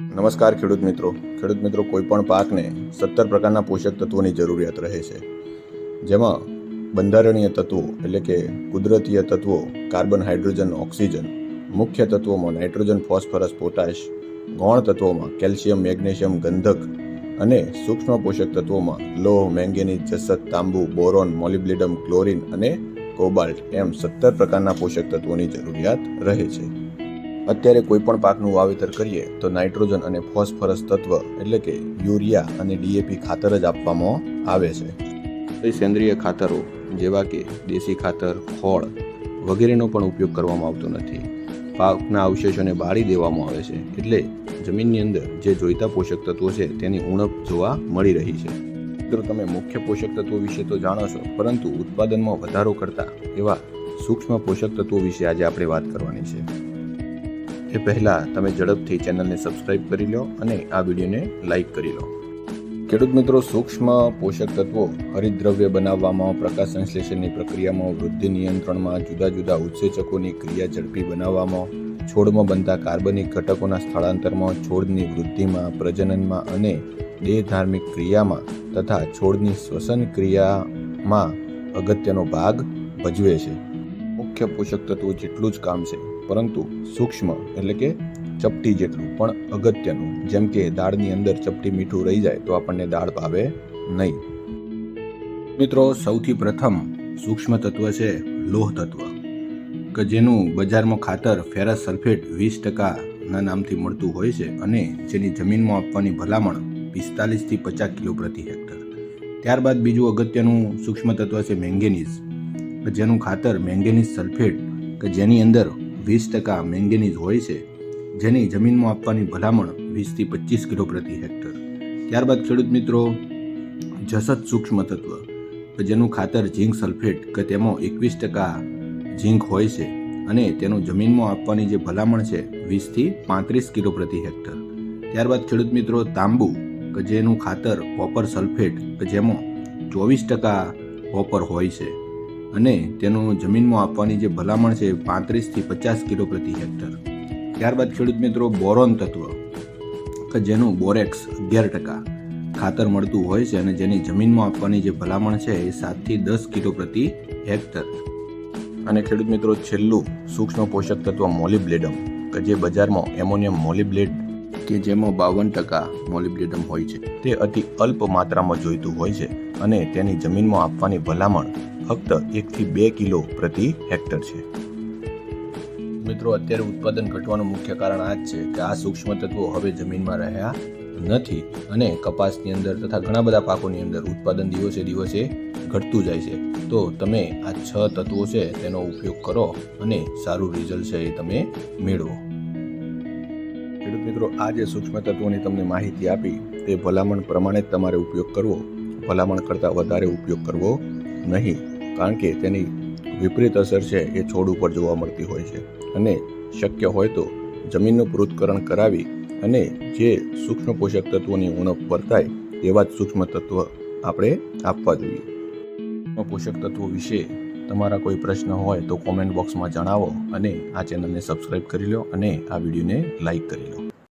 નમસ્કાર ખેડૂત મિત્રો. ખેડૂત મિત્રો, કોઈપણ પાકને સત્તર પ્રકારના પોષક તત્વોની જરૂરિયાત રહે છે. જેમાં બંધારણીય તત્વો એટલે કે કુદરતીય તત્વો, કાર્બન, હાઇડ્રોજન, ઓક્સિજન, મુખ્ય તત્વોમાં નાઇટ્રોજન, ફોસ્ફરસ, પોટાશ, ગૌણ તત્વોમાં કેલ્શિયમ, મેગ્નેશિયમ, ગંધક અને સૂક્ષ્મ પોષક તત્વોમાં લોહ, મેંગેનીઝ, જસત, તાંબુ, બોરોન મોલિબ્લિડમ ક્લોરિન અને કોબાલ્ટ એમ સત્તર પ્રકારના પોષક તત્વોની જરૂરિયાત રહે છે. અત્યારે કોઈ પણ પાકનું વાવેતર કરીએ તો નાઇટ્રોજન અને ફોસ્ફરસ તત્વ એટલે કે યુરિયા અને ડીએપી ખાતર જ આપવામાં આવે છે. સેન્દ્રિય ખાતરો જેવા કે દેશી ખાતર, ખોળ વગેરેનો પણ ઉપયોગ કરવામાં આવતો નથી. પાકના અવશેષોને બાળી દેવામાં આવે છે એટલે જમીનની અંદર જે જોઈતા પોષક તત્વો છે તેની ઉણપ જોવા મળી રહી છે. મિત્રો, તમે મુખ્ય પોષક તત્વો વિશે તો જાણો છો, પરંતુ ઉત્પાદનમાં વધારો કરતા એવા સૂક્ષ્મ પોષક તત્વો વિશે આજે આપણે વાત કરવાની છે. એ પહેલાં તમે ઝડપથી ચેનલને સબસ્ક્રાઇબ કરી લો અને આ વિડીયોને લાઈક કરી લો. ખેડૂત મિત્રો, સૂક્ષ્મ પોષક તત્વો હરિદ્રવ્ય બનાવવામાં, પ્રકાશ સંશ્લેષણની પ્રક્રિયામાં, વૃદ્ધિ નિયંત્રણમાં, જુદા જુદા ઉત્સેચકોની ક્રિયા ઝડપી બનાવવામાં, છોડમાં બનતા કાર્બનિક ઘટકોના સ્થળાંતરમાં, છોડની વૃદ્ધિમાં, પ્રજનનમાં અને દેહ ધાર્મિક ક્રિયામાં તથા છોડની શ્વસન ક્રિયામાં અગત્યનો ભાગ ભજવે છે. મુખ્ય પોષક તત્વો જેટલું જ કામ છે. પરંતુ સૂક્ષ્મ એટલે કે ચપટી જેટલું, પણ અગત્યનું. જેમ કે દાળની અંદર ચપટી મીઠું રહી જાય તો આપણને દાળ ભાવે નહીં. મિત્રો, સૌથી પ્રથમ સૂક્ષ્મ તત્વ છે લોહ તત્વ, કે જેનું બજારમાં ખાતર ફેરસ સલ્ફેટ વીસ ટકાના નામથી મળતું હોય છે અને જેની જમીનમાં આપવાની ભલામણ પિસ્તાલીસથી પચાસ કિલો પ્રતિ હેક્ટર. ત્યારબાદ બીજું અગત્યનું સૂક્ષ્મ તત્વ છે મેંગેનીઝ, કે જેનું ખાતર મેંગેનીઝ સલ્ફેટ, કે જેની અંદર વીસ ટકા મેંગેનીઝ હોય છે, જેની જમીનમાં આપવાની ભલામણ વીસથી પચીસ કિલો પ્રતિ હેક્ટર. ત્યારબાદ ખેડૂત મિત્રો જસત સૂક્ષ્મ તત્વ જેનું ખાતર ઝીંક સલ્ફેટ કે તેમાં એકવીસ ટકા ઝીંક હોય છે અને તેનું જમીનમાં આપવાની જે ભલામણ છે વીસથી પાંત્રીસ કિલો પ્રતિ હેક્ટર. ત્યારબાદ ખેડૂત મિત્રો, તાંબુ, કે જેનું ખાતર કોપર સલ્ફેટ, કે જેમાં ચોવીસ ટકા કોપર હોય છે. અને તેનું જમીનમાં આપવાની જે ભલામણ છે પાંત્રીસથી પચાસ કિલો પ્રતિ હેક્ટર. ત્યારબાદ ખેડૂત મિત્રો, બોરોન તત્વ, કે જેનું બોરેક્સ અગિયાર ટકા ખાતર મળતું હોય છે અને જેની જમીનમાં આપવાની જે ભલામણ છે એ સાતથી દસ કિલો પ્રતિ હેક્ટર. અને ખેડૂત મિત્રો, છેલ્લું સૂક્ષ્મ પોષક તત્વ મોલિબ્લેડમ કે જે બજારમાં એમોનિયમ મોલિબ્લેડ કે જેમાં બાવન ટકા મોલિબ્લેડમ હોય છે. તે અતિ અલ્પ માત્રામાં જોઈતું હોય છે અને તેની જમીનમાં આપવાની ભલામણ ફક્ત એકથી બે કિલો પ્રતિ હેક્ટર છે. મિત્રો, અત્યારે ઉત્પાદન ઘટવાનું મુખ્ય કારણ આ જ છે કે આ સૂક્ષ્મ તત્વો હવે જમીનમાં રહ્યા નથી અને કપાસની અંદર તથા ઘણા બધા પાકોની અંદર ઉત્પાદન દિવસે દિવસે ઘટતું જાય છે. તો તમે આ છ તત્વો છે તેનો ઉપયોગ કરો અને સારું રિઝલ્ટ છે એ તમે મેળવો. ખેડૂત મિત્રો, આ જે સૂક્ષ્મ તત્વોની તમને માહિતી આપી તે ભલામણ પ્રમાણે જ તમારે ઉપયોગ કરવો. ભલામણ કરતાં વધારે ઉપયોગ કરવો નહીં. કારણ કે તેની વિપરીત અસર છે એ છોડ ઉપર જોવા મળતી હોય છે. અને શક્ય હોય તો જમીનનું પૃથ્થકરણ કરાવી અને જે સૂક્ષ્મ પોષક તત્વોની ઉણપ વર્તાય એવા જ સૂક્ષ્મ તત્વ આપણે આપવા જોઈએ. પોષક તત્વો વિશે તમારા કોઈ પ્રશ્ન હોય તો કોમેન્ટ બોક્સમાં જણાવો અને આ ચેનલને સબસ્ક્રાઈબ કરી લો અને આ વિડીયોને લાઈક કરી લો.